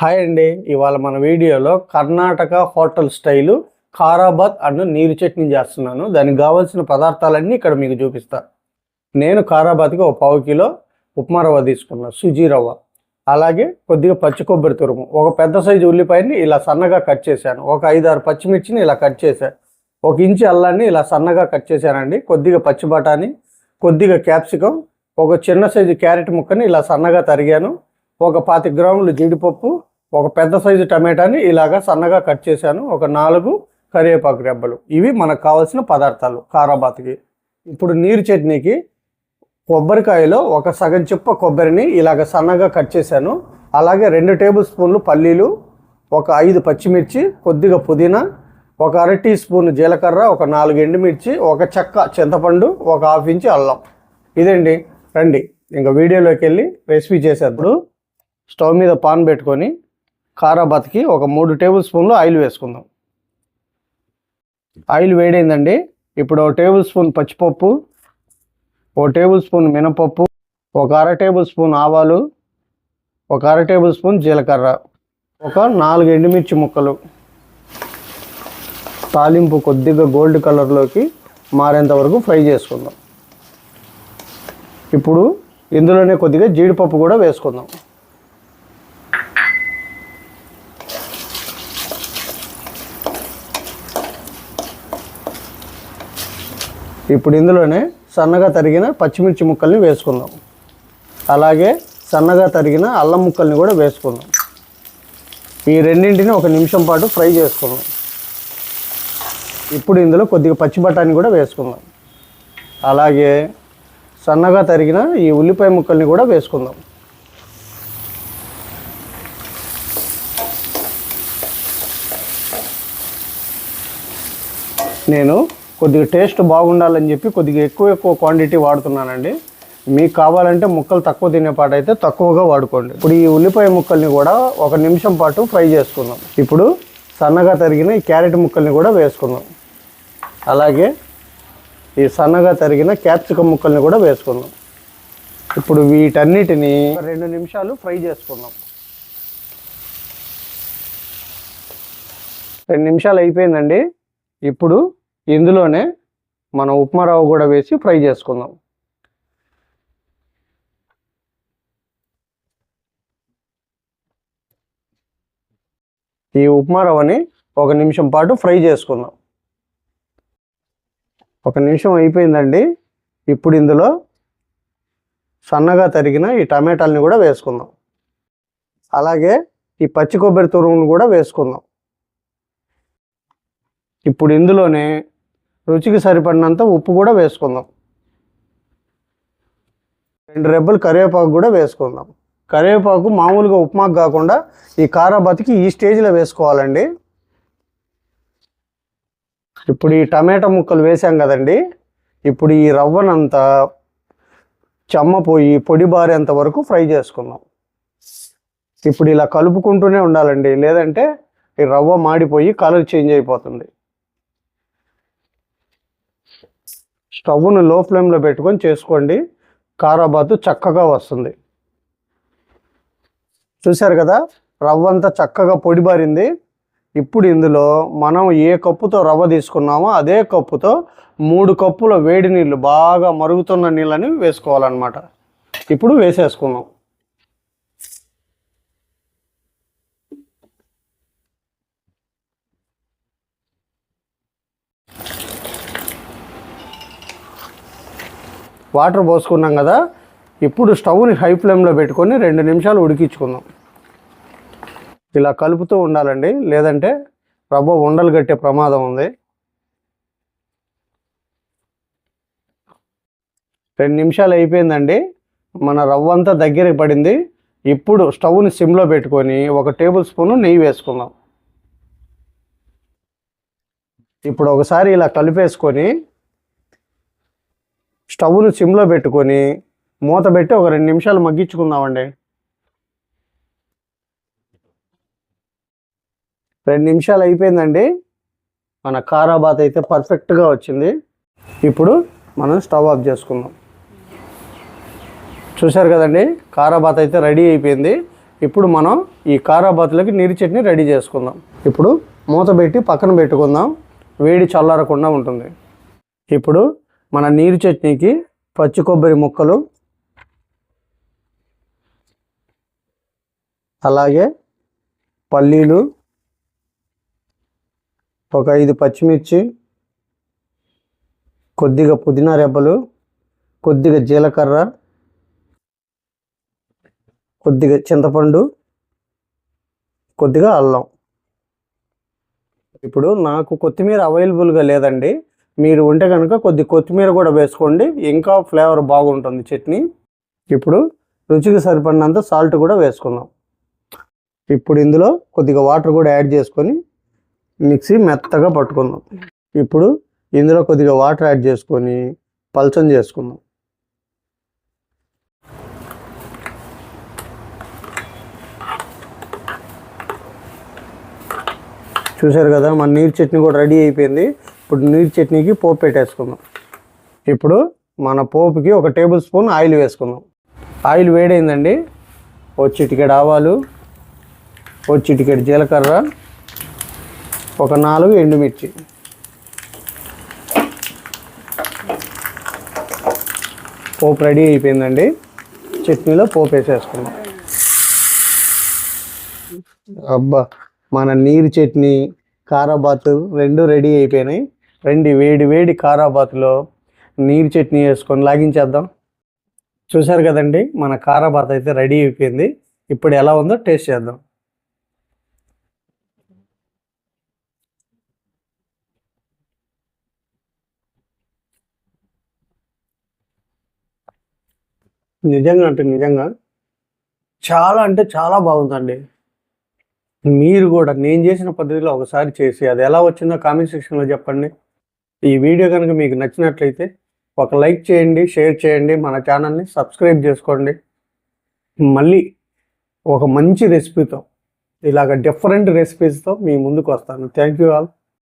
Hi అండి. ఇవాళ మన వీడియోలో Karnataka hotel style khara bath and నీరు చట్నీ చేస్తున్నాను. దానికి కావాల్సిన పదార్థాలన్నీ ఇక్కడ మీకు చూపిస్తాను నేను ఖారాబాద్కి ఒక పావు కిలో ఉప్మా రవ్వ తీసుకున్నాను సుజీ రవ్వ. అలాగే కొద్దిగా పచ్చి కొబ్బరి తురుము. ఒక పెద్ద సైజు ఉల్లిపాయని ఇలా సన్నగా కట్ చేశాను. ఒక ఐదారు పచ్చిమిర్చిని ఇలా కట్ చేశాను ఒక ఇంచు అల్లాన్ని ఇలా సన్నగా కట్ చేశానండి. కొద్దిగా పచ్చి బఠానీ కొద్దిగా క్యాప్సికం ఒక చిన్న సైజు క్యారెట్ ముక్కని ఇలా సన్నగా తరిగాను. ఒక పాతి గ్రాములు జీడిపప్పు ఒక పెద్ద సైజు టమాటాని ఇలాగా సన్నగా కట్ చేశాను. ఒక నాలుగు కరివేపాకు రెబ్బలు. ఇవి మనకు కావాల్సిన పదార్థాలు. కారాబాత్కి. ఇప్పుడు నీరు చట్నీకి కొబ్బరికాయలో ఒక సగం చిప్ప కొబ్బరిని ఇలాగ సన్నగా కట్ చేశాను. అలాగే రెండు టేబుల్ స్పూన్లు పల్లీలు ఒక ఐదు పచ్చిమిర్చి కొద్దిగా పుదీనా ఒక అర టీ స్పూన్ జీలకర్ర ఒక నాలుగు ఎండుమిర్చి ఒక చెక్క చింతపండు ఒక హాఫ్ ఇంచ్ అల్లం. ఇదండి. రండి. ఇంకా వీడియోలోకి వెళ్ళి రెసిపీ చేసేటప్పుడు స్టవ్ మీద పాన్ పెట్టుకొని కారాబాత్కి ఒక మూడు టేబుల్ స్పూన్లు ఆయిల్ వేసుకుందాం. ఆయిల్ వేడైందండి. ఇప్పుడు ఒక టేబుల్ స్పూన్ పచ్చిపప్పు ఒక టేబుల్ స్పూన్ మినపప్పు ఒక అర టేబుల్ స్పూన్ ఆవాలు ఒక అర టేబుల్ స్పూన్ జీలకర్ర ఒక నాలుగు ఎండుమిర్చి ముక్కలు. తాలింపు కొద్దిగా గోల్డ్ కలర్లోకి మారేంత వరకు ఫ్రై చేసుకుందాం. ఇప్పుడు ఇందులోనే కొద్దిగా జీడిపప్పు కూడా వేసుకుందాం. ఇప్పుడు ఇందులోనే సన్నగా తరిగిన పచ్చిమిర్చి ముక్కల్ని వేసుకుందాం. అలాగే సన్నగా తరిగిన అల్లం ముక్కల్ని కూడా వేసుకుందాం. ఈ రెండింటిని ఒక నిమిషం పాటు ఫ్రై చేసుకుందాం. ఇప్పుడు ఇందులో కొద్దిగా పచ్చి బఠానీ కూడా వేసుకుందాం. అలాగే సన్నగా తరిగిన ఈ ఉల్లిపాయ ముక్కల్ని కూడా వేసుకుందాం. నేను కొద్దిగా టేస్ట్ బాగుండాలని చెప్పి కొద్దిగా ఎక్కువ ఎక్కువ క్వాంటిటీ వాడుతున్నానండి. మీకు కావాలంటే ముక్కలు తక్కువ తినేపాటు అయితే తక్కువగా వాడుకోండి. ఇప్పుడు ఈ ఉల్లిపాయ ముక్కల్ని కూడా ఒక నిమిషం పాటు ఫ్రై చేసుకుందాం. ఇప్పుడు సన్నగా తరిగిన ఈ క్యారెట్ ముక్కల్ని కూడా వేసుకుందాం. అలాగే ఈ సన్నగా తరిగిన క్యాప్సికమ్ ముక్కల్ని కూడా వేసుకుందాం. ఇప్పుడు వీటన్నిటిని రెండు నిమిషాలు ఫ్రై చేసుకుందాం. రెండు నిమిషాలు అయిపోయిందండి. ఇప్పుడు ఇందులోనే మనం ఉప్మా రవ్వ కూడా వేసి ఫ్రై చేసుకుందాం. ఈ ఉప్మా రవ్వని ఒక నిమిషం పాటు ఫ్రై చేసుకుందాం. ఒక నిమిషం అయిపోయిందండి. ఇప్పుడు ఇందులో సన్నగా తరిగిన ఈ టమాటాలని కూడా వేసుకుందాం. అలాగే ఈ పచ్చి కొబ్బరి తురుమును కూడా వేసుకుందాం. ఇప్పుడు ఇందులోనే రుచికి సరిపడినంత ఉప్పు కూడా వేసుకుందాం. రెండు రెబ్బలు కరివేపాకు కూడా వేసుకుందాం. కరివేపాకు మామూలుగా ఉప్మాకు కాకుండా ఈ కారాబతికి ఈ స్టేజ్లో వేసుకోవాలండి. ఇప్పుడు ఈ టమాటా ముక్కలు వేసాం కదండి. ఇప్పుడు ఈ రవ్వనంతా చెమ్మపోయి పొడి బారేంత వరకు ఫ్రై చేసుకుందాం. ఇప్పుడు ఇలా కలుపుకుంటూనే ఉండాలండి. లేదంటే ఈ రవ్వ మాడిపోయి కలర్ చేంజ్ అయిపోతుంది. స్టవ్ను లో ఫ్లేమ్లో పెట్టుకొని చేసుకోండి. కారాబాతు చక్కగా వస్తుంది. చూశారు కదా? రవ్వ అంతా చక్కగా పొడిబారింది ఇప్పుడు ఇందులో మనం ఏ కప్పుతో రవ్వ తీసుకున్నామో అదే కప్పుతో మూడు కప్పుల వేడి నీళ్ళు బాగా మరుగుతున్న నీళ్ళని వేసుకోవాలన్నమాట. ఇప్పుడు వేసేసుకుందాం. వాటర్ పోసుకున్నాం కదా ఇప్పుడు స్టవ్ని హై ఫ్లేమ్లో పెట్టుకొని రెండు నిమిషాలు ఉడికించుకుందాం. ఇలా కలుపుతూ ఉండాలండి లేదంటే రవ్వ ఉండలు కట్టే ప్రమాదం ఉంది. రెండు నిమిషాలు అయిపోయిందండి మన రవ్వ అంతా దగ్గరికి పడింది. ఇప్పుడు స్టవ్ని సిమ్లో పెట్టుకొని ఒక టేబుల్ స్పూన్ నెయ్యి వేసుకుందాం. ఇప్పుడు ఒకసారి ఇలా కలిపేసుకొని స్టవ్ను సిమ్లో పెట్టుకొని మూత పెట్టి ఒక రెండు నిమిషాలు మగ్గించుకుందామండి. రెండు నిమిషాలు అయిపోయిందండి. మన కారాబాత్ అయితే పర్ఫెక్ట్గా వచ్చింది. ఇప్పుడు మనం స్టవ్ ఆఫ్ చేసుకుందాం. చూశారు కదండి? కారాబాత్ అయితే రెడీ అయిపోయింది. ఇప్పుడు మనం ఈ కారాబాత్లోకి నీరు చట్నీ రెడీ చేసుకుందాం. ఇప్పుడు మూత పెట్టి పక్కన పెట్టుకుందాం. వేడి చల్లారకుండా ఉంటుంది. ఇప్పుడు మన నీరు చట్నీకి పచ్చి కొబ్బరి ముక్కలు అలాగే పల్లీలు ఒక ఐదు పచ్చిమిర్చి కొద్దిగా పుదీనా రెబ్బలు కొద్దిగా జీలకర్ర కొద్దిగా చింతపండు కొద్దిగా అల్లం. ఇప్పుడు నాకు కొత్తిమీర అవైలబుల్గా లేదండి. మీరు ఉంటే కనుక కొద్ది కొత్తిమీర కూడా వేసుకోండి. ఇంకా ఫ్లేవర్ బాగుంటుంది చట్నీ. ఇప్పుడు రుచికి సరిపడినంత సాల్ట్ కూడా వేసుకుందాం. ఇప్పుడు ఇందులో కొద్దిగా వాటర్ కూడా యాడ్ చేసుకొని మిక్సీ మెత్తగా పట్టుకుందాం. ఇప్పుడు ఇందులో కొద్దిగా వాటర్ యాడ్ చేసుకొని పల్చం చేసుకుందాం. చూశారు కదా మన నీరు చట్నీ కూడా రెడీ అయిపోయింది. ఇప్పుడు నీరు చట్నీకి పోపు పెట్టేసుకుందాం. ఇప్పుడు మన పోపుకి ఒక టేబుల్ స్పూన్ ఆయిల్ వేసుకుందాం. ఆయిల్ వేడైందండి. ఓ చిటికెడు ఆవాలు ఓ చిటికెడు జీలకర్ర ఒక నాలుగు ఎండుమిర్చి. పోపు రెడీ అయిపోయిందండి. చట్నీలో పోపు వేసేసుకుందాం. అబ్బా మన నీరు చట్నీ కారాబాత్ రెండు రెడీ అయిపోయినాయి. రండి వేడి వేడి కారాబాత్లో నీరు చట్నీ వేసుకొని లాగించేద్దాం. చూశారు కదండి మన కారాబాత్ అయితే రెడీ అయిపోయింది. ఇప్పుడు ఎలా ఉందో టేస్ట్ చేద్దాం. నిజంగా అంటే నిజంగా చాలా అంటే చాలా బాగుందండి. మీరు కూడా నేను చేసిన పద్ధతిలో ఒకసారి చేసి అది ఎలా వచ్చిందో కామెంట్ సెక్షన్లో చెప్పండి. ఈ వీడియో కనుక మీకు నచ్చినట్లయితే ఒక లైక్ చేయండి షేర్ చేయండి మన ఛానల్ని సబ్స్క్రైబ్ చేసుకోండి. మళ్ళీ ఒక మంచి రెసిపీతో ఇలాగ డిఫరెంట్ రెసిపీస్తో మీ ముందుకు వస్తాను. Thank you all